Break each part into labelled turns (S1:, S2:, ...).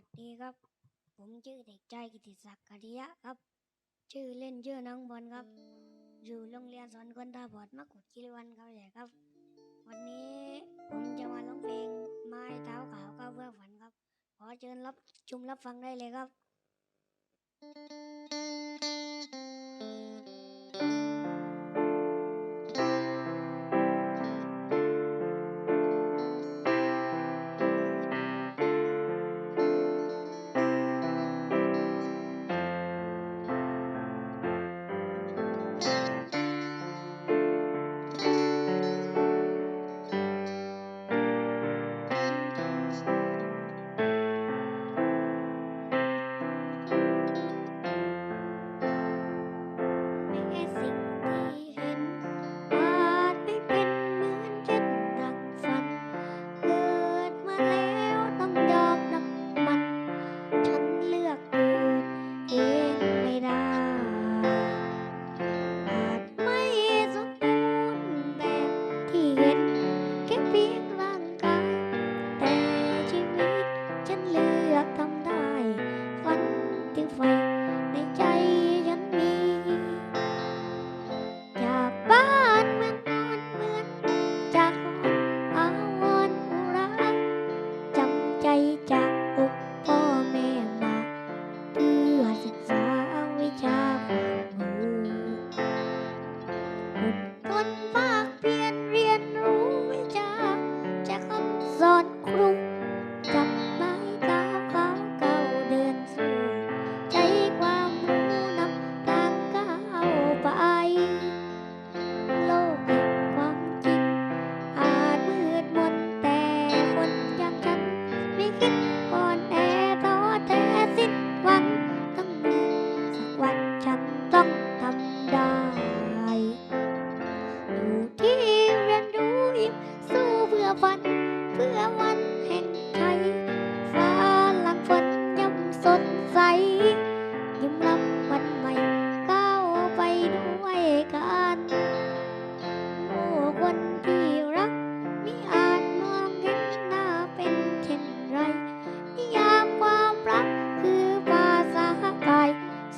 S1: วัสดีครับ ผมชื่อเด็กชายกิติศักดิ์กริยะครับ ชื่อเล่นชื่อน้องบอลครับ อยู่โรงเรียนสอนคนตาบอดมกุฎกิริวันครับใหญ่ครับ วันนี้ผมจะมาร้องเพลงไม้เท้าขาวก้าวเพื่อฝันครับ ขอเชิญรับชุมรับฟังได้เลยครับ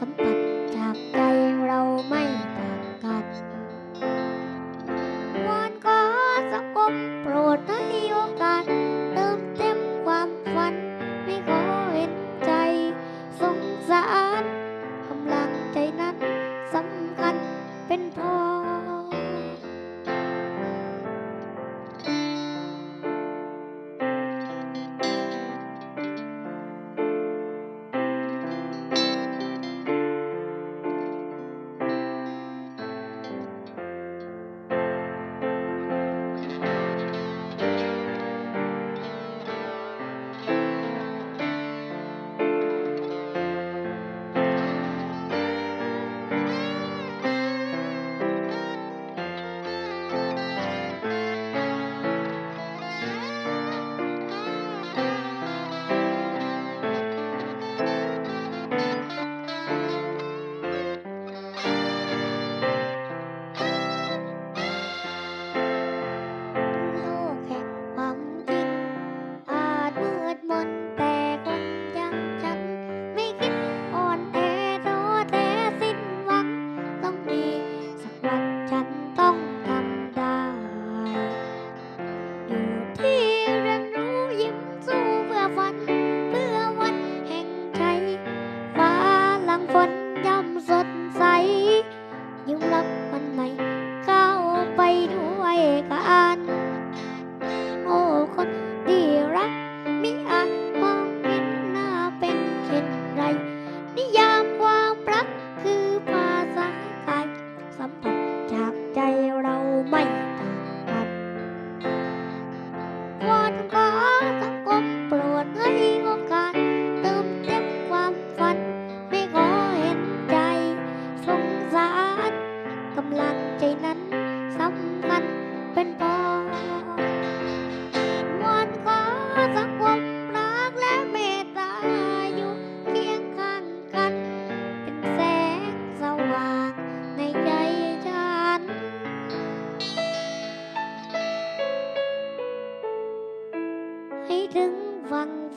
S1: sampai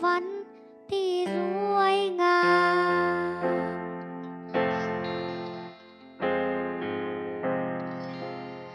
S1: văn thì ruồi ngàn.